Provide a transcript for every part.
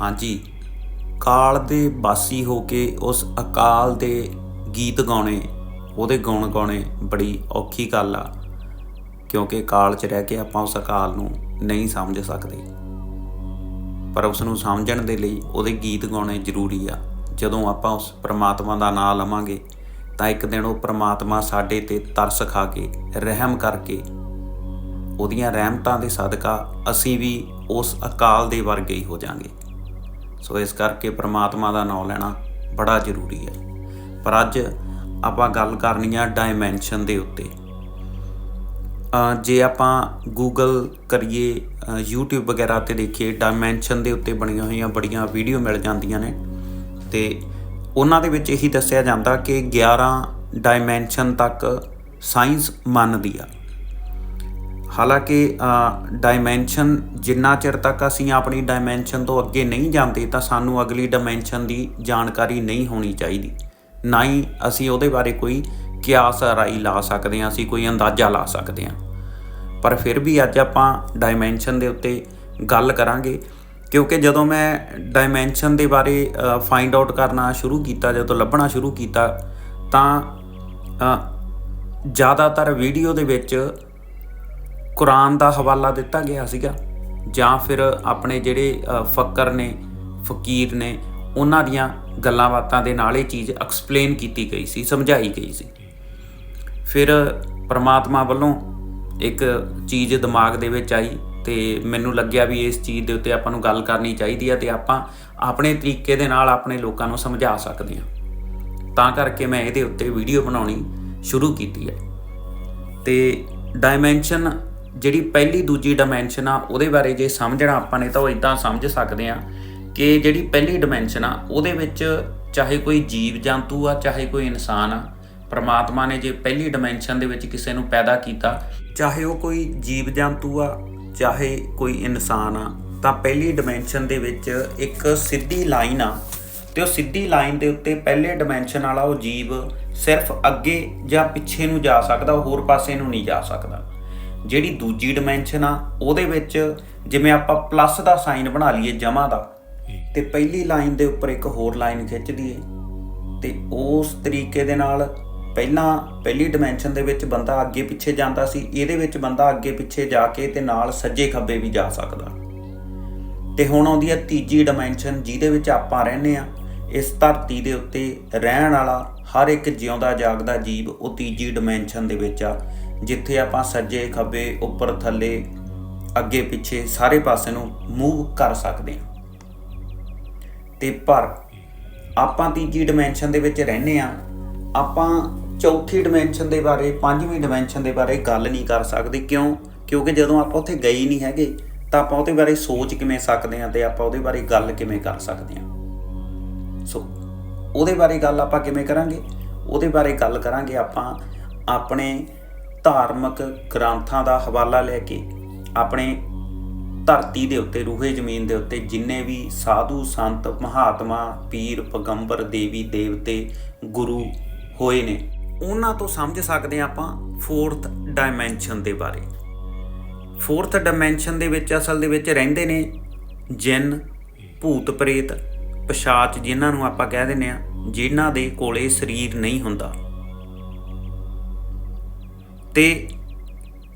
ਹਾਂਜੀ। ਕਾਲ ਦੇ ਬਾਸੀ ਹੋ ਕੇ ਉਸ ਅਕਾਲ ਦੇ ਗੀਤ ਗਾਉਣੇ, ਉਹਦੇ ਗੁਣ ਗਾਉਣੇ ਬੜੀ ਔਖੀ ਗੱਲ ਆ, ਕਿਉਂਕਿ ਕਾਲ 'ਚ ਰਹਿ ਕੇ ਆਪਾਂ ਉਸ ਅਕਾਲ ਨੂੰ ਨਹੀਂ ਸਮਝ ਸਕਦੇ। ਪਰ ਉਸ ਨੂੰ ਸਮਝਣ ਦੇ ਲਈ ਉਹਦੇ ਗੀਤ ਗਾਉਣੇ ਜ਼ਰੂਰੀ ਆ। ਜਦੋਂ ਆਪਾਂ ਉਸ ਪ੍ਰਮਾਤਮਾ ਦਾ ਨਾਮ ਲਵਾਂਗੇ, ਤਾਂ ਇੱਕ ਦਿਨ ਉਹ ਪ੍ਰਮਾਤਮਾ ਸਾਡੇ ਤੇ ਤਰਸ ਖਾ ਕੇ, ਰਹਿਮ ਕਰਕੇ, ਉਹਦੀਆਂ ਰਹਿਮਤਾਂ ਦੇ ਸਦਕਾ ਅਸੀਂ ਵੀ ਉਸ ਅਕਾਲ ਦੇ ਵਰਗੇ ਹੀ ਹੋ ਜਾਾਂਗੇ। ਸੋ ਇਸ ਕਰਕੇ ਪ੍ਰਮਾਤਮਾ ਦਾ ਨਾਮ ਲੈਣਾ ਬੜਾ ਜ਼ਰੂਰੀ ਹੈ। ਪਰ ਅੱਜ ਆਪਾਂ ਗੱਲ ਕਰਨੀ ਆ ਡਾਈਮੈਂਸ਼ਨ ਦੇ ਉੱਤੇ। ਜੇ ਆਪਾਂ ਗੂਗਲ ਕਰੀਏ ਅ, YouTube ਵਗੈਰਾ ਤੇ ਦੇਖੀਏ ਡਾਈਮੈਂਸ਼ਨ ਦੇ ਉੱਤੇ ਬਣੀਆਂ ਹੋਈਆਂ ਬੜੀਆਂ ਵੀਡੀਓ ਮਿਲ ਜਾਂਦੀਆਂ ਨੇ। ਤੇ ਉਹਨਾਂ ਦੇ ਵਿੱਚ ਇਹੀ ਦੱਸਿਆ ਜਾਂਦਾ ਕਿ 11 ਡਾਈਮੈਂਸ਼ਨ ਤੱਕ ਸਾਇੰਸ ਮੰਨਦੀ ਆ। ਹਾਲਾਂਕਿ ਡਾਈਮੈਂਸ਼ਨ ਜਿੰਨਾ ਚਿਰ ਤੱਕ ਅਸੀਂ ਆਪਣੀ ਡਾਈਮੈਂਸ਼ਨ ਤੋਂ ਅੱਗੇ ਨਹੀਂ ਜਾਂਦੇ, ਤਾਂ ਸਾਨੂੰ ਅਗਲੀ ਡਾਈਮੈਂਸ਼ਨ ਦੀ ਜਾਣਕਾਰੀ ਨਹੀਂ ਹੋਣੀ ਚਾਹੀਦੀ। ਨਾ ਹੀ ਅਸੀਂ ਉਹਦੇ ਬਾਰੇ ਕੋਈ ਕਿਆਸ ਰਾਈ ਲਾ ਸਕਦੇ ਹਾਂ, ਅਸੀਂ ਕੋਈ ਅੰਦਾਜ਼ਾ ਲਾ ਸਕਦੇ ਹਾਂ। ਪਰ ਫਿਰ ਵੀ ਅੱਜ ਆਪਾਂ ਡਾਈਮੈਂਸ਼ਨ ਦੇ ਉੱਤੇ ਗੱਲ ਕਰਾਂਗੇ, ਕਿਉਂਕਿ ਜਦੋਂ ਮੈਂ ਡਾਈਮੈਂਸ਼ਨ ਦੇ ਬਾਰੇ ਫਾਈਂਡ ਆਊਟ ਕਰਨਾ ਸ਼ੁਰੂ ਕੀਤਾ, ਜਦੋਂ ਲੱਭਣਾ ਸ਼ੁਰੂ ਕੀਤਾ, ਤਾਂ ਜ਼ਿਆਦਾਤਰ ਵੀਡੀਓ ਦੇ ਵਿੱਚ ਕੁਰਾਨ ਦਾ ਹਵਾਲਾ ਦਿੱਤਾ ਗਿਆ ਸੀਗਾ ਜਾਂ ਫਿਰ ਆਪਣੇ ਜਿਹੜੇ ਫਕਰ ਨੇ, ਫਕੀਰ ਨੇ, ਉਹਨਾਂ ਦੀਆਂ ਗੱਲਾਂ ਬਾਤਾਂ ਦੇ ਨਾਲ ਇਹ ਚੀਜ਼ ਐਕਸਪਲੇਨ ਕੀਤੀ ਗਈ ਸੀ, ਸਮਝਾਈ ਗਈ ਸੀ। ਫਿਰ ਪ੍ਰਮਾਤਮਾ ਵੱਲੋਂ ਇੱਕ ਚੀਜ਼ ਦਿਮਾਗ ਦੇ ਵਿੱਚ ਆਈ ਤੇ ਮੈਨੂੰ ਲੱਗਿਆ ਵੀ ਇਸ ਚੀਜ਼ ਦੇ ਉੱਤੇ ਆਪਾਂ ਨੂੰ ਗੱਲ ਕਰਨੀ ਚਾਹੀਦੀ ਆ ਤੇ ਆਪਾਂ ਆਪਣੇ ਤਰੀਕੇ ਦੇ ਨਾਲ ਆਪਣੇ ਲੋਕਾਂ ਨੂੰ ਸਮਝਾ ਸਕਦੇ ਹਾਂ। ਤਾਂ ਕਰਕੇ ਮੈਂ ਇਹਦੇ ਉੱਤੇ ਵੀਡੀਓ ਬਣਾਉਣੀ ਸ਼ੁਰੂ ਕੀਤੀ ਹੈ। ਤੇ ਡਾਈਮੈਂਸ਼ਨ ਜਿਹੜੀ ਪਹਿਲੀ ਦੂਜੀ ਡਾਈਮੈਂਸ਼ਨ ਆ, ਉਹਦੇ ਬਾਰੇ ਜੇ ਸਮਝਣਾ ਆਪਾਂ ਨੇ ਤਾਂ ਉਹ ਇਦਾਂ ਸਮਝ ਸਕਦੇ ਆ ਕਿ ਜਿਹੜੀ ਪਹਿਲੀ ਡਾਈਮੈਂਸ਼ਨ ਆ, ਉਹਦੇ ਵਿੱਚ ਚਾਹੇ ਕੋਈ ਜੀਵ ਜੰਤੂ ਆ, ਚਾਹੇ ਕੋਈ ਇਨਸਾਨ ਆ, ਪਰਮਾਤਮਾ ਨੇ ਜੇ ਪਹਿਲੀ ਡਾਈਮੈਂਸ਼ਨ ਦੇ ਵਿੱਚ ਕਿਸੇ ਨੂੰ ਪੈਦਾ ਕੀਤਾ, ਚਾਹੇ ਉਹ ਕੋਈ ਜੀਵ ਜੰਤੂ ਆ, ਚਾਹੇ ਕੋਈ ਇਨਸਾਨ ਆ, ਤਾਂ ਪਹਿਲੀ ਡਾਈਮੈਂਸ਼ਨ ਦੇ ਵਿੱਚ ਇੱਕ ਸਿੱਧੀ ਲਾਈਨ ਆ ਤੇ ਉਹ ਸਿੱਧੀ ਲਾਈਨ ਦੇ ਉੱਤੇ ਪਹਿਲੇ ਡਾਈਮੈਂਸ਼ਨ ਵਾਲਾ ਉਹ ਜੀਵ ਸਿਰਫ ਅੱਗੇ ਜਾਂ ਪਿੱਛੇ ਨੂੰ ਜਾ ਸਕਦਾ, ਹੋਰ ਪਾਸੇ ਨੂੰ ਨਹੀਂ ਜਾ ਸਕਦਾ। ਜਿਹੜੀ ਦੂਜੀ ਡਾਈਮੈਂਸ਼ਨ ਆ ਉਹਦੇ ਵਿੱਚ ਜਿਵੇਂ ਆਪਾਂ ਪਲੱਸ ਦਾ ਸਾਈਨ ਬਣਾ ਲਈਏ ਜਮਾ ਦਾ ਤੇ ਪਹਿਲੀ ਲਾਈਨ ਦੇ ਉੱਪਰ ਇੱਕ ਹੋਰ ਲਾਈਨ ਖਿੱਚ ਦਈਏ। ਤੇ ਉਸ ਤਰੀਕੇ ਦੇ ਨਾਲ ਪਹਿਲਾਂ ਪਹਿਲੀ ਡਾਈਮੈਂਸ਼ਨ ਦੇ ਵਿੱਚ ਬੰਦਾ ਅੱਗੇ ਪਿੱਛੇ ਜਾਂਦਾ ਸੀ ਇਹਦੇ ਵਿੱਚ ਬੰਦਾ ਅੱਗੇ ਪਿੱਛੇ ਜਾ ਕੇ ਤੇ ਨਾਲ ਸੱਜੇ ਖੱਬੇ ਵੀ ਜਾ ਸਕਦਾ। ਤੇ ਹੁਣ ਆਉਂਦੀ ਹੈ ਤੀਜੀ ਡਾਈਮੈਂਸ਼ਨ ਜਿਹਦੇ ਵਿੱਚ ਆਪਾਂ ਰਹਿੰਦੇ ਆ ਇਸ ਧਰਤੀ ਦੇ ਉੱਤੇ ਰਹਿਣ ਵਾਲਾ ਹਰ ਇੱਕ ਜਿਉਂਦਾ ਜਾਗਦਾ ਜੀਵ ਉਹ ਤੀਜੀ ਡਾਈਮੈਂਸ਼ਨ ਦੇ ਵਿੱਚ ਆ। ਜਿੱਥੇ ਆਪਾਂ ਸੱਜੇ ਖੱਬੇ, ਉੱਪਰ, ਥੱਲੇ, ਅੱਗੇ, ਪਿੱਛੇ ਸਾਰੇ ਪਾਸੇ ਨੂੰ ਮੂਵ ਕਰ ਸਕਦੇ ਹਾਂ। ਤੇ ਪਰ ਆਪਾਂ ਤੀਜੀ ਡਾਈਮੈਂਸ਼ਨ ਦੇ ਵਿੱਚ ਰਹਿੰਦੇ ਆ ਆਪਾਂ ਚੌਥੀ ਡਾਈਮੈਂਸ਼ਨ ਦੇ ਬਾਰੇ, ਪੰਜਵੀਂ ਡਾਈਮੈਂਸ਼ਨ ਦੇ ਬਾਰੇ ਗੱਲ ਨਹੀਂ ਕਰ ਸਕਦੇ। ਕਿਉਂ? ਕਿਉਂਕਿ ਜਦੋਂ ਆਪਾਂ ਉੱਥੇ ਗਏ ਨਹੀਂ ਹੈਗੇ, ਤਾਂ ਆਪਾਂ ਉਹਦੇ ਬਾਰੇ ਸੋਚ ਕਿਵੇਂ ਸਕਦੇ ਆ ਤੇ ਆਪਾਂ ਉਹਦੇ ਬਾਰੇ ਗੱਲ ਕਿਵੇਂ ਕਰ ਸਕਦੇ ਆ ਸੋ ਉਹਦੇ ਬਾਰੇ ਗੱਲ ਆਪਾਂ ਕਿਵੇਂ ਕਰਾਂਗੇ? ਉਹਦੇ ਬਾਰੇ ਗੱਲ ਕਰਾਂਗੇ ਆਪਾਂ ਆਪਣੇ ਧਾਰਮਿਕ ਗ੍ਰੰਥਾਂ ਦਾ ਹਵਾਲਾ ਲੈ ਕੇ ਆਪਣੇ ਧਰਤੀ ਦੇ ਉੱਤੇ, ਰੂਹੇ ਜ਼ਮੀਨ ਦੇ ਉੱਤੇ ਜਿੰਨੇ ਵੀ ਸਾਧੂ ਸੰਤ, ਮਹਾਤਮਾ, ਪੀਰ, ਪਗੰਬਰ, ਦੇਵੀ, ਦੇਵਤੇ, ਗੁਰੂ ਹੋਏ ਨੇ, ਉਹਨਾਂ ਤੋਂ ਸਮਝ ਸਕਦੇ ਹਾਂ ਆਪਾਂ ਫੋਰਥ ਡਾਈਮੈਂਸ਼ਨ ਦੇ ਬਾਰੇ। ਫੋਰਥ ਡਾਈਮੈਂਸ਼ਨ ਦੇ ਵਿੱਚ, ਅਸਲ ਦੇ ਵਿੱਚ ਰਹਿੰਦੇ ਨੇ ਜਿੰਨ, ਭੂਤ ਪ੍ਰੇਤ, ਪਿਸ਼ਾਚ, ਜਿਨ੍ਹਾਂ ਨੂੰ ਆਪਾਂ ਕਹਿ ਦਿੰਦੇ ਆ ਜਿਨ੍ਹਾਂ ਦੇ ਕੋਲੇ ਸਰੀਰ ਨਹੀਂ ਹੁੰਦਾ। ਤੇ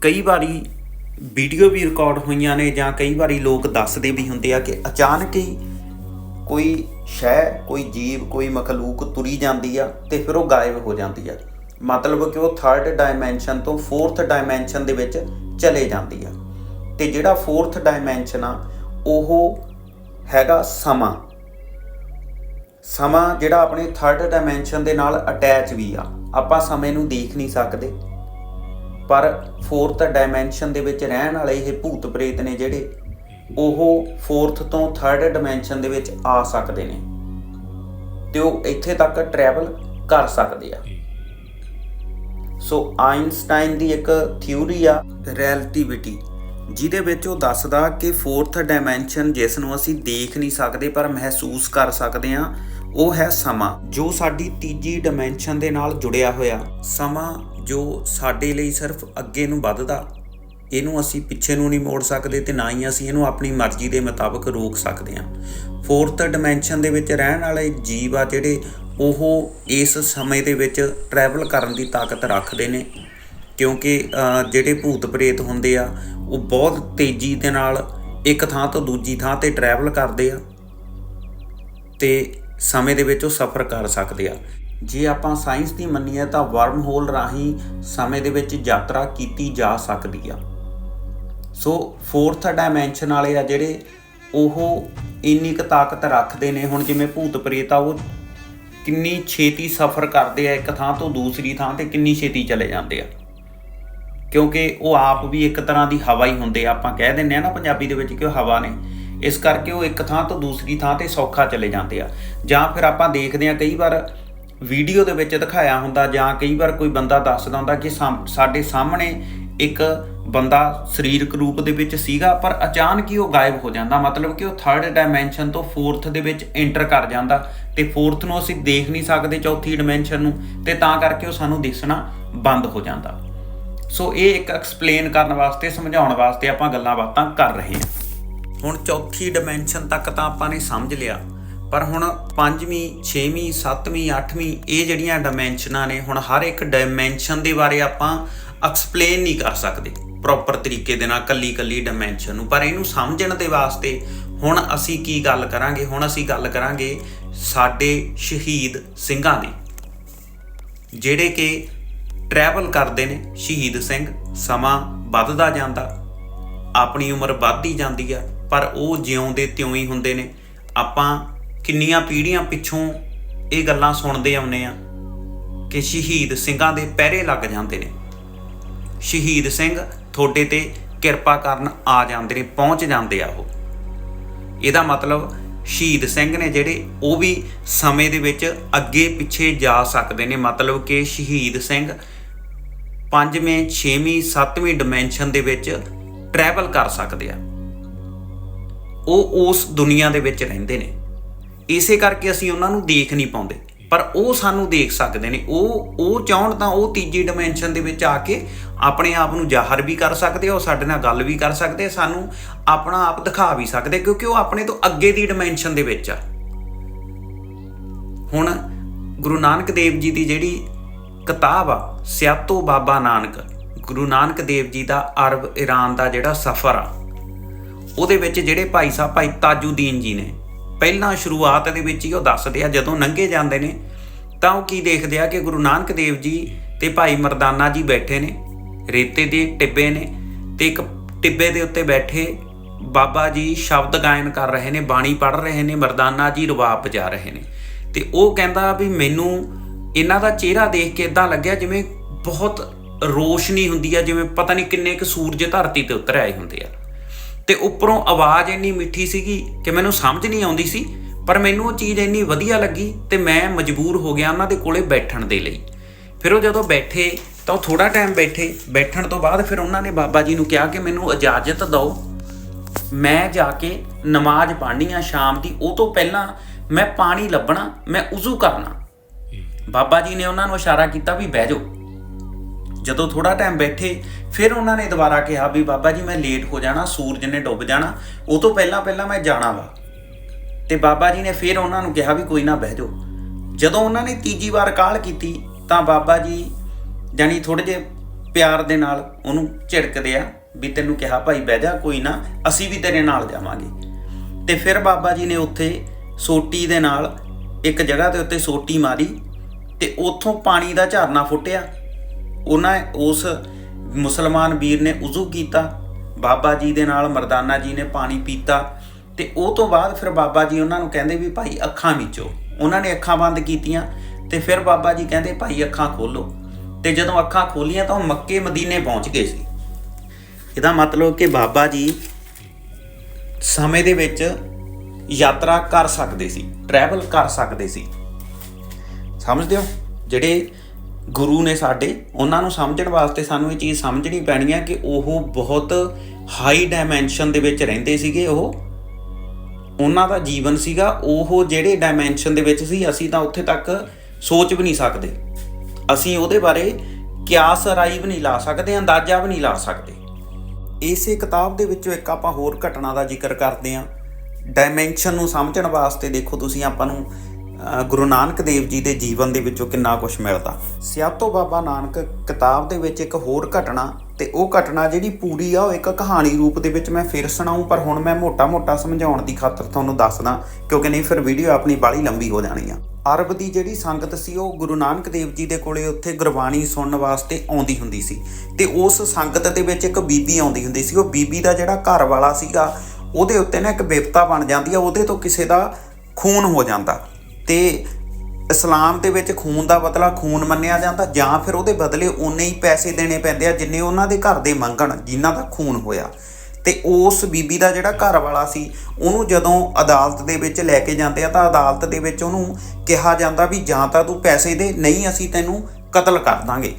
ਕਈ ਵਾਰੀ ਵੀਡੀਓ ਵੀ ਰਿਕਾਰਡ ਹੋਈਆਂ ਨੇ ਜਾਂ ਕਈ ਵਾਰੀ ਲੋਕ ਦੱਸਦੇ ਵੀ ਹੁੰਦੇ ਆ ਕਿ ਅਚਾਨਕ ਹੀ ਕੋਈ ਸ਼ੈ, ਕੋਈ ਜੀਵ, ਕੋਈ ਮਖਲੂਕ ਤੁਰੀ ਜਾਂਦੀ ਆ ਤੇ ਫਿਰ ਉਹ ਗਾਇਬ ਹੋ ਜਾਂਦੀ ਆ। ਮਤਲਬ ਕਿ ਉਹ ਥਰਡ ਡਾਈਮੈਂਸ਼ਨ ਤੋਂ ਫੋਰਥ ਡਾਈਮੈਂਸ਼ਨ ਦੇ ਵਿੱਚ ਚਲੇ ਜਾਂਦੀ ਆ। ਤੇ ਜਿਹੜਾ ਫੋਰਥ ਡਾਈਮੈਂਸ਼ਨ ਆ, ਉਹ ਹੈਗਾ ਸਮਾਂ। ਸਮਾਂ ਜਿਹੜਾ ਆਪਣੇ ਥਰਡ ਡਾਈਮੈਂਸ਼ਨ ਦੇ ਨਾਲ ਅਟੈਚ ਵੀ ਆ। ਆਪਾਂ ਸਮੇਂ ਨੂੰ ਦੇਖ ਨਹੀਂ ਸਕਦੇ। ਪਰ ਫੋਰਥ ਡਾਈਮੈਂਸ਼ਨ ਦੇ ਵਿੱਚ ਰਹਿਣ ਵਾਲੇ ਇਹ ਭੂਤ ਪ੍ਰੇਤ ਨੇ ਜਿਹੜੇ, ਉਹ ਫੋਰਥ ਤੋਂ ਥਰਡ ਡਾਈਮੈਂਸ਼ਨ ਦੇ ਵਿੱਚ ਆ ਸਕਦੇ ਨੇ। ਤੇ ਉਹ ਇੱਥੇ ਤੱਕ ਟਰੈਵਲ ਕਰ ਸਕਦੇ ਆ। ਸੋ ਆਇਨਸਟਾਈਨ ਦੀ ਇੱਕ ਥਿਊਰੀ ਆ ਰਿਲੇਟਿਵਿਟੀ ਜਿਹਦੇ ਵਿੱਚ ਉਹ ਦੱਸਦਾ ਕਿ ਫੋਰਥ ਡਾਈਮੈਂਸ਼ਨ ਜਿਸ ਨੂੰ ਅਸੀਂ ਦੇਖ ਨਹੀਂ ਸਕਦੇ, ਪਰ ਮਹਿਸੂਸ ਕਰ ਸਕਦੇ ਆ ਉਹ ਹੈ ਸਮਾਂ, ਜੋ ਸਾਡੀ ਤੀਜੀ ਡਾਈਮੈਂਸ਼ਨ ਦੇ ਨਾਲ ਜੁੜਿਆ ਹੋਇਆ। ਸਮਾਂ, ਜੋ ਸਾਡੇ ਲਈ ਸਿਰਫ ਅੱਗੇ ਨੂੰ ਵੱਧਦਾ। ਇਹਨੂੰ ਅਸੀਂ ਪਿੱਛੇ ਨੂੰ ਨਹੀਂ ਮੋੜ ਸਕਦੇ ਤੇ ਨਾ ਹੀ ਅਸੀਂ ਇਹਨੂੰ ਆਪਣੀ ਮਰਜ਼ੀ ਦੇ ਮੁਤਾਬਕ ਰੋਕ ਸਕਦੇ ਹਾਂ। ਫੋਰਥ ਡਾਈਮੈਂਸ਼ਨ ਦੇ ਵਿੱਚ ਰਹਿਣ ਵਾਲੇ ਜੀਵ ਆ ਜਿਹੜੇ, ਉਹ ਇਸ ਸਮੇਂ ਦੇ ਵਿੱਚ ਟਰੈਵਲ ਕਰਨ ਦੀ ਤਾਕਤ ਰੱਖਦੇ ਨੇ। ਕਿਉਂਕਿ ਜਿਹੜੇ ਭੂਤ ਪ੍ਰੇਤ ਹੁੰਦੇ ਆ, ਉਹ ਬਹੁਤ ਤੇਜ਼ੀ ਦੇ ਨਾਲ ਇੱਕ ਥਾਂ ਤੋਂ ਦੂਜੀ ਥਾਂ ਤੇ ਟਰੈਵਲ ਕਰਦੇ ਆ। ਤੇ ਸਮੇਂ ਦੇ ਵਿੱਚ ਉਹ ਸਫ਼ਰ ਕਰ ਸਕਦੇ ਆ। ਜੇ ਆਪਾਂ ਸਾਇੰਸ ਦੀ ਮੰਨੀਏ ਤਾਂ ਵਰਮ ਹੋਲ ਰਾਹੀਂ ਸਮੇਂ ਦੇ ਵਿੱਚ ਯਾਤਰਾ ਕੀਤੀ ਜਾ ਸਕਦੀ ਆ। ਸੋ ਫੋਰਥ ਡਾਈਮੈਂਸ਼ਨ ਵਾਲੇ ਆ ਜਿਹੜੇ ਉਹ ਇੰਨੀ ਕੁ ਤਾਕਤ ਰੱਖਦੇ ਨੇ। ਹੁਣ ਜਿਵੇਂ ਭੂਤ ਪ੍ਰੇਤ ਆ, ਉਹ ਕਿੰਨੀ ਛੇਤੀ ਸਫ਼ਰ ਕਰਦੇ ਆ ਇੱਕ ਥਾਂ ਤੋਂ ਦੂਸਰੀ ਥਾਂ ਤੇ ਕਿੰਨੀ ਛੇਤੀ ਚਲੇ ਜਾਂਦੇ ਆ। ਕਿਉਂਕਿ ਉਹ ਆਪ ਵੀ ਇੱਕ ਤਰ੍ਹਾਂ ਦੀ ਹਵਾ ਹੀ ਹੁੰਦੇ ਆ। ਆਪਾਂ ਕਹਿ ਦਿੰਨੇ ਆ ਨਾ ਪੰਜਾਬੀ ਦੇ ਵਿੱਚ ਕਿ ਉਹ ਹਵਾ ਨੇ। ਇਸ ਕਰਕੇ ਉਹ ਇੱਕ ਥਾਂ ਤੋਂ ਦੂਸਰੀ ਥਾਂ ਤੇ ਸੌਖਾ ਚਲੇ ਜਾਂਦੇ ਆ। ਜਾਂ ਫਿਰ ਆਪਾਂ ਦੇਖਦੇ ਆ ਕਈ ਵਾਰ ਵੀਡੀਓ ਦੇ ਵਿੱਚ ਦਿਖਾਇਆ ਹੁੰਦਾ ਜਾਂ ਕਈ ਵਾਰ ਕੋਈ ਬੰਦਾ ਦੱਸਦਾ ਹੁੰਦਾ ਕਿ ਸਾਮ- ਸਾਡੇ ਸਾਹਮਣੇ ਇੱਕ ਬੰਦਾ ਸਰੀਰਕ ਰੂਪ ਦੇ ਵਿੱਚ ਸੀਗਾ, ਪਰ ਅਚਾਨਕ ਹੀ ਉਹ ਗਾਇਬ ਹੋ ਜਾਂਦਾ। ਮਤਲਬ ਕਿ ਉਹ ਥਰਡ ਡਾਈਮੈਂਸ਼ਨ ਤੋਂ ਫੋਰਥ ਦੇ ਵਿੱਚ ਐਂਟਰ ਕਰ ਜਾਂਦਾ ਤੇ ਫੋਰਥ ਨੂੰ ਅਸੀਂ ਦੇਖ ਨਹੀਂ ਸਕਦੇ, ਚੌਥੀ ਡਾਈਮੈਂਸ਼ਨ ਨੂੰ ਤੇ ਤਾਂ ਕਰਕੇ ਉਹ ਸਾਨੂੰ ਦਿਸਣਾ ਬੰਦ ਹੋ ਜਾਂਦਾ। ਸੋ ਇਹ ਇੱਕ ਐਕਸਪਲੇਨ ਕਰਨ ਵਾਸਤੇ, ਸਮਝਾਉਣ ਵਾਸਤੇ ਆਪਾਂ ਗੱਲਾਂ ਬਾਤਾਂ ਕਰ ਰਹੇ ਹਾਂ। ਹੁਣ ਚੌਥੀ ਡਾਈਮੈਂਸ਼ਨ ਤੱਕ ਤਾਂ ਆਪਾਂ ਨੇ ਸਮਝ ਲਿਆ। ਪਰ ਹੁਣ ਪੰਜਵੀਂ, ਛੇਵੀਂ, ਸੱਤਵੀਂ, ਅੱਠਵੀਂ ਇਹ ਜਿਹੜੀਆਂ ਡਾਈਮੈਂਸ਼ਨਾਂ ਨੇ, ਹੁਣ ਹਰ ਇੱਕ ਡਾਈਮੈਂਸ਼ਨ ਦੇ ਬਾਰੇ ਆਪਾਂ ਐਕਸਪਲੇਨ ਨਹੀਂ ਕਰ ਸਕਦੇ। ਪ੍ਰੋਪਰ ਤਰੀਕੇ ਦੇ ਨਾਲ ਕੱਲੀ ਕੱਲੀ ਡਾਈਮੈਂਸ਼ਨ ਨੂੰ। ਪਰ ਇਹਨੂੰ ਸਮਝਣ ਦੇ ਵਾਸਤੇ ਹੁਣ ਅਸੀਂ ਕੀ ਗੱਲ ਕਰਾਂਗੇ? ਹੁਣ ਅਸੀਂ ਗੱਲ ਕਰਾਂਗੇ ਸਾਡੇ ਸ਼ਹੀਦ ਸਿੰਘਾਂ ਦੀ। ਜਿਹੜੇ ਕਿ ਟਰੈਵਲ ਕਰਦੇ ਨੇ, ਸ਼ਹੀਦ ਸਿੰਘ, ਸਮਾਂ ਵੱਧਦਾ ਜਾਂਦਾ, ਆਪਣੀ ਉਮਰ ਵੱਧਦੀ ਜਾਂਦੀ ਆ। ਪਰ ਉਹ ਜਿਉਂਦੇ ਤਿਉਂ ਹੀ ਹੁੰਦੇ ਨੇ। ਆਪਾਂ ਕਿੰਨੀਆਂ ਪੀੜ੍ਹੀਆਂ ਪਿੱਛੋਂ ਇਹ ਗੱਲਾਂ ਸੁਣਦੇ ਆਉਨੇ ਆ ਕਿ ਸ਼ਹੀਦ ਸਿੰਘਾਂ ਦੇ ਪਹਿਰੇ ਲੱਗ ਜਾਂਦੇ ਨੇ। ਸ਼ਹੀਦ ਸਿੰਘ ਤੁਹਾਡੇ ਤੇ ਕਿਰਪਾ ਕਰਨ ਆ ਜਾਂਦੇ ਨੇ, ਪਹੁੰਚ ਜਾਂਦੇ ਆ ਉਹ। ਇਹਦਾ ਮਤਲਬ ਸ਼ਹੀਦ ਸਿੰਘ ਨੇ ਜਿਹੜੇ ਉਹ ਵੀ ਸਮੇਂ ਦੇ ਵਿੱਚ ਅੱਗੇ ਪਿੱਛੇ ਜਾ ਸਕਦੇ ਨੇ। ਮਤਲਬ ਕਿ ਸ਼ਹੀਦ ਸਿੰਘ ਪੰਜਵੇਂ, ਛੇਵੀਂ, ਸੱਤਵੀਂ ਡਾਈਮੈਂਸ਼ਨ ਦੇ ਵਿੱਚ ਟਰੈਵਲ ਕਰ ਸਕਦੇ ਆ। ਉਹ ਉਸ ਦੁਨੀਆ ਦੇ ਵਿੱਚ ਰਹਿੰਦੇ ਨੇ। ਇਸੇ ਕਰਕੇ ਅਸੀਂ ਉਹਨਾਂ ਨੂੰ ਦੇਖ ਨਹੀਂ ਪਾਉਂਦੇ। ਪਰ ਉਹ ਸਾਨੂੰ ਦੇਖ ਸਕਦੇ ਨੇ। ਉਹ ਉਹ ਚਾਹਣ ਤਾਂ ਉਹ ਤੀਜੀ ਡਾਈਮੈਂਸ਼ਨ ਦੇ ਵਿੱਚ ਆ ਕੇ ਆਪਣੇ ਆਪ ਨੂੰ ਜ਼ਾਹਰ ਵੀ ਕਰ ਸਕਦੇ ਆ, ਉਹ ਸਾਡੇ ਨਾਲ ਗੱਲ ਵੀ ਕਰ ਸਕਦੇ ਸਾਨੂੰ ਆਪਣਾ ਆਪ ਦਿਖਾ ਵੀ ਸਕਦੇ ਕਿਉਂਕਿ ਉਹ ਆਪਣੇ ਤੋਂ ਅੱਗੇ ਦੀ ਡਾਈਮੈਂਸ਼ਨ ਦੇ ਵਿੱਚ ਆ। ਹੁਣ ਗੁਰੂ ਨਾਨਕ ਦੇਵ ਜੀ ਦੀ ਜਿਹੜੀ ਕਿਤਾਬ ਆ, ਸਿਆਤੋ ਬਾਬਾ ਨਾਨਕ, ਗੁਰੂ ਨਾਨਕ ਦੇਵ ਜੀ ਦਾ ਅਰਬ ਈਰਾਨ ਦਾ ਜਿਹੜਾ ਸਫ਼ਰ ਆ ਉਹਦੇ ਵਿੱਚ ਜਿਹੜੇ ਭਾਈ ਸਾਹਿਬ, ਭਾਈ ਤਾਜੂਦੀਨ ਜੀ ਨੇ, ਪਹਿਲਾਂ ਸ਼ੁਰੂਆਤ ਦੇ ਵਿੱਚ ਹੀ ਉਹ ਦੱਸਦੇ ਆ, ਜਦੋਂ ਨੰਗੇ ਜਾਂਦੇ ਨੇ, ਤਾਂ ਉਹ ਕੀ ਦੇਖਦੇ ਆ ਕਿ ਗੁਰੂ ਨਾਨਕ ਦੇਵ ਜੀ ਤੇ ਭਾਈ ਮਰਦਾਨਾ ਜੀ ਬੈਠੇ ਨੇ, ਰੇਤੇ ਦੇ ਟਿੱਬੇ ਨੇ ਤੇ ਇੱਕ ਟਿੱਬੇ ਦੇ ਉੱਤੇ ਬੈਠੇ ਬਾਬਾ ਜੀ ਸ਼ਬਦ ਗਾਇਨ ਕਰ ਰਹੇ ਨੇ, ਬਾਣੀ ਪੜ੍ਹ ਰਹੇ ਨੇ, ਮਰਦਾਨਾ ਜੀ ਰਵਾਬ ਵਜਾ ਰਹੇ ਨੇ। ਤੇ ਉਹ ਕਹਿੰਦਾ ਵੀ ਮੈਨੂੰ ਇਹਨਾਂ ਦਾ ਚਿਹਰਾ ਦੇਖ ਕੇ ਇਦਾਂ ਲੱਗਿਆ ਜਿਵੇਂ ਬਹੁਤ ਰੋਸ਼ਨੀ ਹੁੰਦੀ ਆ, ਜਿਵੇਂ ਪਤਾ ਨਹੀਂ ਕਿੰਨੇ ਕੁ ਸੂਰਜ ਧਰਤੀ ਤੇ ਉਤਰ ਆਏ ਹੁੰਦੇ ਆ। ਤੇ ਉੱਪਰੋਂ ਆਵਾਜ਼ ਇੰਨੀ ਮਿੱਠੀ ਸੀਗੀ ਕਿ ਮੈਨੂੰ ਸਮਝ ਨਹੀਂ ਆਉਂਦੀ ਸੀ ਪਰ ਮੈਨੂੰ ਉਹ ਚੀਜ਼ ਇੰਨੀ ਵਧੀਆ ਲੱਗੀ ਤੇ ਮੈਂ ਮਜਬੂਰ ਹੋ ਗਿਆ ਉਹਨਾਂ ਦੇ ਕੋਲੇ ਬੈਠਣ ਦੇ ਲਈ। ਫਿਰ ਉਹ ਜਦੋਂ ਬੈਠੇ ਤਾਂ ਥੋੜਾ ਟਾਈਮ ਬੈਠੇ ਬੈਠਣ ਤੋਂ ਬਾਅਦ ਫਿਰ ਉਹਨਾਂ ਨੇ ਬਾਬਾ ਜੀ ਨੂੰ ਕਿਹਾ ਕਿ ਮੈਨੂੰ ਇਜਾਜ਼ਤ ਦਿਓ। ਮੈਂ ਜਾ ਕੇ ਨਮਾਜ਼ ਪੜ੍ਹਨੀ ਆ ਸ਼ਾਮ ਦੀ ਉਹ ਤੋਂ ਪਹਿਲਾਂ ਮੈਂ ਪਾਣੀ ਲੱਭਣਾ ਮੈਂ ਉਜ਼ੂ ਕਰਨਾ। ਬਾਬਾ ਜੀ ਨੇ ਉਹਨਾਂ ਨੂੰ ਇਸ਼ਾਰਾ ਕੀਤਾ ਵੀ ਬਹਿ ਜਾਓ। ਜਦੋਂ ਥੋੜਾ ਟਾਈਮ ਬੈਠੇ, ਫਿਰ ਉਹਨਾਂ ਨੇ ਦੁਬਾਰਾ ਕਿਹਾ ਵੀ ਬਾਬਾ ਜੀ ਮੈਂ ਲੇਟ ਹੋ ਜਾਣਾ, ਸੂਰਜ ਨੇ ਡੁੱਬ ਜਾਣਾ, ਉਹ ਤੋਂ ਪਹਿਲਾਂ ਪਹਿਲਾਂ ਮੈਂ ਜਾਣਾ ਵਾ। ਤੇ ਬਾਬਾ ਜੀ ਨੇ ਫਿਰ ਉਹਨਾਂ ਨੂੰ ਕਿਹਾ ਵੀ ਕੋਈ ਨਾ ਬਹਿ ਜਾਓ। ਜਦੋਂ ਉਹਨਾਂ ਨੇ ਤੀਜੀ ਵਾਰ ਕਾਲ ਕੀਤੀ, ਤਾਂ ਬਾਬਾ ਜੀ ਜਾਨੀ ਥੋੜੇ ਜੇ ਪਿਆਰ ਦੇ ਨਾਲ ਉਹਨੂੰ ਝਿੜਕਦੇ ਆ ਵੀ ਤੈਨੂੰ ਕਿਹਾ ਭਾਈ ਬਹਿ ਜਾ, ਕੋਈ ਨਾ, ਅਸੀਂ ਵੀ ਤੇਰੇ ਨਾਲ ਜਾਵਾਂਗੇ। ਤੇ ਫਿਰ ਬਾਬਾ ਜੀ ਨੇ ਉੱਥੇ ਸੋਟੀ ਦੇ ਨਾਲ ਇੱਕ ਜਗ੍ਹਾ ਦੇ ਉੱਤੇ ਸੋਟੀ ਮਾਰੀ ਤੇ ਉੱਥੋਂ ਪਾਣੀ ਦਾ ਝਰਨਾ ਫੁੱਟਿਆ। ਉਹਨਾਂ ਉਸ ਮੁਸਲਮਾਨ ਵੀਰ ਨੇ ਉਜ਼ੂ ਕੀਤਾ, ਬਾਬਾ ਜੀ ਦੇ ਨਾਲ ਮਰਦਾਨਾ ਜੀ ਨੇ ਪਾਣੀ ਪੀਤਾ ਤੇ ਉਹ ਤੋਂ ਬਾਅਦ ਫਿਰ ਬਾਬਾ ਜੀ ਉਹਨਾਂ ਨੂੰ ਕਹਿੰਦੇ ਵੀ ਭਾਈ ਅੱਖਾਂ ਮੀਚੋ ਉਹਨਾਂ ਨੇ ਅੱਖਾਂ ਬੰਦ ਕੀਤੀਆਂ ਤੇ ਫਿਰ ਬਾਬਾ ਜੀ ਕਹਿੰਦੇ ਭਾਈ ਅੱਖਾਂ ਖੋਲੋ ਤੇ ਜਦੋਂ ਅੱਖਾਂ ਖੋਲੀਆਂ ਤਾਂ ਉਹ ਮੱਕੇ ਮਦੀਨੇ ਪਹੁੰਚ ਗਏ ਸੀ। ਇਹਦਾ ਮਤਲਬ ਕਿ ਬਾਬਾ ਜੀ ਸਮੇਂ ਦੇ ਵਿੱਚ ਯਾਤਰਾ ਕਰ ਸਕਦੇ ਸੀ ਟਰੈਵਲ ਕਰ ਸਕਦੇ ਸੀ। ਸਮਝਦੇ ਹੋ? ਜਿਹੜੇ ਗੁਰੂ ਨੇ ਸਾਡੇ, ਉਹਨਾਂ ਨੂੰ ਸਮਝਣ ਵਾਸਤੇ ਸਾਨੂੰ ਇਹ ਚੀਜ਼ ਸਮਝਣੀ ਪੈਣੀ ਹੈ ਕਿ ਉਹ ਬਹੁਤ ਹਾਈ ਡਾਈਮੈਂਸ਼ਨ ਦੇ ਵਿੱਚ ਰਹਿੰਦੇ ਸੀਗੇ ਉਹ। ਉਹਨਾਂ ਦਾ ਜੀਵਨ ਸੀਗਾ, ਉਹ ਜਿਹੜੇ ਡਾਈਮੈਂਸ਼ਨ ਦੇ ਵਿੱਚ ਸੀ, ਅਸੀਂ ਤਾਂ ਉੱਥੇ ਤੱਕ ਸੋਚ ਵੀ ਨਹੀਂ ਸਕਦੇ। ਅਸੀਂ ਉਹਦੇ ਬਾਰੇ ਕਿਆਸ ਰਾਈ ਵੀ ਨਹੀਂ ਲਾ ਸਕਦੇ, ਅੰਦਾਜ਼ਾ ਵੀ ਨਹੀਂ ਲਾ ਸਕਦੇ। ਇਸੇ ਕਿਤਾਬ ਦੇ ਵਿੱਚੋਂ ਇੱਕ ਆਪਾਂ ਹੋਰ ਘਟਨਾ ਦਾ ਜ਼ਿਕਰ ਕਰਦੇ ਹਾਂ। ਡਾਈਮੈਂਸ਼ਨ ਨੂੰ ਸਮਝਣ ਵਾਸਤੇ ਦੇਖੋ ਤੁਸੀਂ, ਆਪਾਂ ਨੂੰ ਗੁਰੂ ਨਾਨਕ ਦੇਵ ਜੀ ਦੇ ਜੀਵਨ ਦੇ ਵਿੱਚੋਂ ਕਿੰਨਾ ਕੁਝ ਮਿਲਦਾ। ਸਿਆਤੋ ਬਾਬਾ ਨਾਨਕ ਕਿਤਾਬ ਦੇ ਵਿੱਚ ਇੱਕ ਹੋਰ ਘਟਨਾ ਤੇ ਉਹ ਘਟਨਾ ਜਿਹੜੀ ਪੂਰੀ ਆ, ਉਹ ਇੱਕ ਕਹਾਣੀ ਰੂਪ ਦੇ ਵਿੱਚ ਮੈਂ ਫਿਰ ਸੁਣਾਉਂ ਪਰ ਹੁਣ ਮੈਂ ਮੋਟਾ-ਮੋਟਾ ਸਮਝਾਉਣ ਦੀ ਖਾਤਰ ਤੁਹਾਨੂੰ ਦੱਸਦਾ, ਕਿਉਂਕਿ ਨਹੀਂ ਫਿਰ ਵੀਡੀਓ ਆਪਣੀ ਬਾਲੀ ਲੰਬੀ ਹੋ ਜਾਣੀ ਆ। ਅਰਬ ਦੀ ਜਿਹੜੀ ਸੰਗਤ ਸੀ, ਉਹ ਗੁਰੂ ਨਾਨਕ ਦੇਵ ਜੀ ਦੇ ਕੋਲੇ ਉੱਥੇ ਗੁਰਬਾਣੀ ਸੁਣਨ ਵਾਸਤੇ ਆਉਂਦੀ ਹੁੰਦੀ ਸੀ ਤੇ ਉਸ ਸੰਗਤ ਦੇ ਵਿੱਚ ਇੱਕ ਬੀਬੀ ਆਉਂਦੀ ਹੁੰਦੀ ਸੀ। ਉਹ ਬੀਬੀ ਦਾ ਜਿਹੜਾ ਘਰ ਵਾਲਾ ਸੀਗਾ, ਉਹਦੇ ਉੱਤੇ ਨਾ ਇੱਕ ਵਿਪਤਾ ਬਣ ਜਾਂਦੀ ਆ, ਉਹਦੇ ਤੋਂ ਕਿਸੇ ਦਾ ਖੂਨ ਹੋ ਜਾਂਦਾ। ਤੇ ਇਸਲਾਮ ਦੇ ਵਿੱਚ ਖੂਨ ਦਾ ਬਦਲਾ ਖੂਨ ਮੰਨਿਆ ਜਾਂਦਾ, ਜਾਂ ਫਿਰ ਉਹਦੇ ਬਦਲੇ ਉਨੇ ਹੀ ਪੈਸੇ ਦੇਣੇ ਪੈਂਦੇ ਆ ਜਿੰਨੇ ਉਹਨਾਂ ਦੇ ਘਰ ਦੇ ਮੰਗਣ, ਜਿਨ੍ਹਾਂ ਦਾ ਖੂਨ ਹੋਇਆ। ਤੇ ਉਸ ਬੀਬੀ ਦਾ ਜਿਹੜਾ ਘਰ ਵਾਲਾ ਸੀ, ਉਹਨੂੰ ਜਦੋਂ ਅਦਾਲਤ ਦੇ ਵਿੱਚ ਲੈ ਕੇ ਜਾਂਦੇ ਆ, ਤਾਂ ਅਦਾਲਤ ਦੇ ਵਿੱਚ ਉਹਨੂੰ ਕਿਹਾ ਜਾਂਦਾ ਵੀ ਜਾਂ ਤਾਂ ਤੂੰ ਪੈਸੇ ਦੇ, ਨਹੀਂ ਅਸੀਂ ਤੈਨੂੰ ਕਤਲ ਕਰ ਦਾਂਗੇ।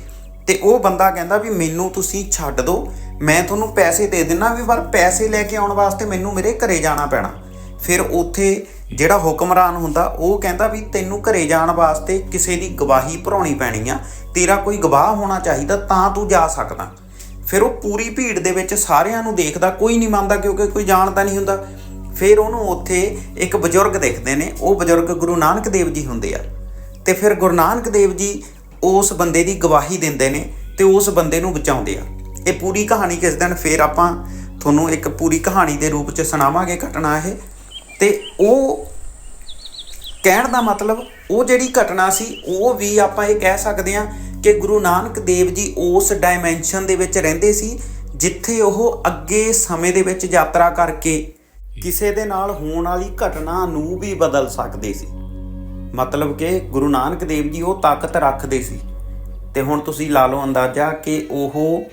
ਤੇ ਉਹ ਬੰਦਾ ਕਹਿੰਦਾ ਵੀ ਮੈਨੂੰ ਤੁਸੀਂ ਛੱਡ ਦਿਓ ਮੈਂ ਤੁਹਾਨੂੰ ਪੈਸੇ ਦੇ ਦਿੰਨਾ ਵੀ, ਪਰ ਪੈਸੇ ਲੈ ਕੇ ਆਉਣ ਵਾਸਤੇ ਮੈਨੂੰ ਮੇਰੇ ਘਰੇ ਜਾਣਾ ਪੈਣਾ। ਫਿਰ ਉੱਥੇ ਜਿਹੜਾ ਹੁਕਮਰਾਨ ਹੁੰਦਾ, ਉਹ ਕਹਿੰਦਾ ਵੀ ਤੈਨੂੰ ਘਰੇ ਜਾਣ ਵਾਸਤੇ ਕਿਸੇ ਦੀ ਗਵਾਹੀ ਭਰਾਉਣੀ ਪੈਣੀ ਆ, ਤੇਰਾ ਕੋਈ ਗਵਾਹ ਹੋਣਾ ਚਾਹੀਦਾ ਤਾਂ ਤੂੰ ਜਾ ਸਕਦਾ। ਫਿਰ ਉਹ ਪੂਰੀ ਭੀੜ ਦੇ ਵਿੱਚ ਸਾਰਿਆਂ ਨੂੰ ਦੇਖਦਾ, ਕੋਈ ਨਹੀਂ ਮੰਨਦਾ ਕਿਉਂਕਿ ਕੋਈ ਜਾਣਦਾ ਨਹੀਂ ਹੁੰਦਾ। ਫਿਰ ਉਹਨੂੰ ਉੱਥੇ ਇੱਕ ਬਜ਼ੁਰਗ ਦੇਖਦੇ ਨੇ, ਉਹ ਬਜ਼ੁਰਗ ਗੁਰੂ ਨਾਨਕ ਦੇਵ ਜੀ ਹੁੰਦੇ ਆ। ਤੇ ਫਿਰ ਗੁਰੂ ਨਾਨਕ ਦੇਵ ਜੀ ਉਸ ਬੰਦੇ ਦੀ ਗਵਾਹੀ ਦਿੰਦੇ ਨੇ ਤੇ ਉਸ ਬੰਦੇ ਨੂੰ ਬਚਾਉਂਦੇ ਆ। ਇਹ ਪੂਰੀ ਕਹਾਣੀ ਕਿਸ ਦਿਨ ਫੇਰ ਆਪਾਂ ਤੁਹਾਨੂੰ ਇੱਕ ਪੂਰੀ ਕਹਾਣੀ ਦੇ ਰੂਪ ਚ ਸੁਣਾਵਾਂਗੇ ਘਟਨਾ ਇਹ। ਤੇ ਉਹ ਕਹਿਣ ਦਾ ਮਤਲਬ, ਉਹ ਜਿਹੜੀ ਘਟਨਾ ਸੀ, ਉਹ ਵੀ ਆਪਾਂ ਇਹ ਕਹਿ ਸਕਦੇ ਹਾਂ ਕਿ ਗੁਰੂ ਨਾਨਕ ਦੇਵ ਜੀ ਉਸ ਡਾਈਮੈਂਸ਼ਨ ਦੇ ਵਿੱਚ ਰਹਿੰਦੇ ਸੀ, ਜਿੱਥੇ ਉਹ ਅੱਗੇ ਸਮੇਂ ਦੇ ਵਿੱਚ ਯਾਤਰਾ ਕਰਕੇ ਕਿਸੇ ਦੇ ਨਾਲ ਹੋਣ ਵਾਲੀ ਘਟਨਾ ਨੂੰ ਵੀ ਬਦਲ ਸਕਦੇ ਸੀ। ਮਤਲਬ ਕਿ ਗੁਰੂ ਨਾਨਕ ਦੇਵ ਜੀ ਉਹ ਤਾਕਤ ਰੱਖਦੇ ਸੀ। ਤੇ ਹੁਣ ਤੁਸੀਂ ਲਾ ਲਓ ਅੰਦਾਜ਼ਾ ਕਿ ਉਹ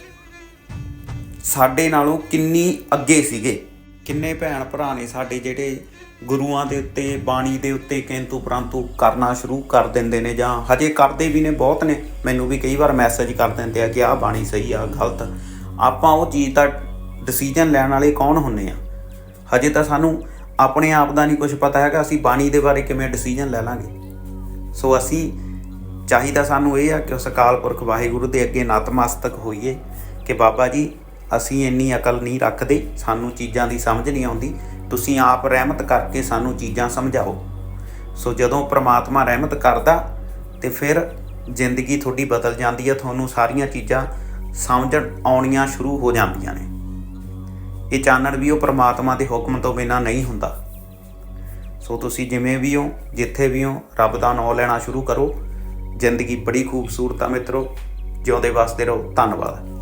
ਸਾਡੇ ਨਾਲੋਂ ਕਿੰਨੀ ਅੱਗੇ ਸੀਗੇ। ਕਿੰਨੇ ਭੈਣ ਭਰਾ ਨੇ ਸਾਡੇ ਜਿਹੜੇ ਗੁਰੂਆਂ ਦੇ ਉੱਤੇ, ਬਾਣੀ ਦੇ ਉੱਤੇ ਕਿੰਤੂ ਪਰੰਤੂ ਕਰਨਾ ਸ਼ੁਰੂ ਕਰ ਦਿੰਦੇ ਨੇ ਜਾਂ ਹਜੇ ਕਰਦੇ ਵੀ ਨੇ, ਬਹੁਤ ਨੇ। ਮੈਨੂੰ ਵੀ ਕਈ ਵਾਰ ਮੈਸੇਜ ਕਰ ਦਿੰਦੇ ਆ ਕਿ ਆਹ ਬਾਣੀ ਸਹੀ ਆ ਗਲਤ। ਆਪਾਂ ਉਹ ਚੀਜ਼ ਦਾ ਡਿਸੀਜਨ ਲੈਣ ਵਾਲੇ ਕੌਣ ਹੁੰਨੇ ਆ? ਹਜੇ ਤਾਂ ਸਾਨੂੰ ਆਪਣੇ ਆਪ ਦਾ ਨਹੀਂ ਕੁਝ ਪਤਾ ਹੈਗਾ, ਅਸੀਂ ਬਾਣੀ ਦੇ ਬਾਰੇ ਕਿਵੇਂ ਡਿਸੀਜਨ ਲੈ ਲਾਂਗੇ। ਸੋ ਅਸੀਂ ਚਾਹੀਦਾ ਸਾਨੂੰ ਇਹ ਆ ਕਿ ਉਸ ਅਕਾਲ ਪੁਰਖ ਵਾਹਿਗੁਰੂ ਦੇ ਅੱਗੇ ਨਤਮਸਤਕ ਹੋਈਏ ਕਿ ਬਾਬਾ ਜੀ, ਅਸੀਂ ਇੰਨੀ ਅਕਲ ਨਹੀਂ ਰੱਖਦੇ, ਸਾਨੂੰ ਚੀਜ਼ਾਂ ਦੀ ਸਮਝ ਨਹੀਂ ਆਉਂਦੀ। ਤੁਸੀਂ ਆਪ ਰਹਿਮਤ ਕਰਕੇ ਸਾਨੂੰ ਚੀਜ਼ਾਂ ਸਮਝਾਓ। ਸੋ ਜਦੋਂ ਪ੍ਰਮਾਤਮਾ ਰਹਿਮਤ ਕਰਦਾ, ਤੇ ਫਿਰ ਜ਼ਿੰਦਗੀ ਤੁਹਾਡੀ ਬਦਲ ਜਾਂਦੀ ਹੈ, ਤੁਹਾਨੂੰ ਸਾਰੀਆਂ ਚੀਜ਼ਾਂ ਸਮਝ ਆਉਣੀਆਂ ਸ਼ੁਰੂ ਹੋ ਜਾਂਦੀਆਂ ਨੇ। ਇਹ ਚਾਨਣ ਵੀ ਉਹ ਪ੍ਰਮਾਤਮਾ ਦੇ ਹੁਕਮ ਤੋਂ ਬਿਨਾ ਨਹੀਂ ਹੁੰਦਾ। ਸੋ ਤੁਸੀਂ ਜਿਵੇਂ ਵੀ ਹੋ, ਜਿੱਥੇ ਵੀ ਹੋ, ਰੱਬ ਦਾ ਨਾਮ ਲੈਣਾ ਸ਼ੁਰੂ ਕਰੋ। ਜ਼ਿੰਦਗੀ ਬੜੀ ਖੂਬਸੂਰਤ ਆ ਮਿੱਤਰੋ। ਜਿਉਂਦੇ ਵਸਦੇ ਰਹੋ। ਧੰਨਵਾਦ।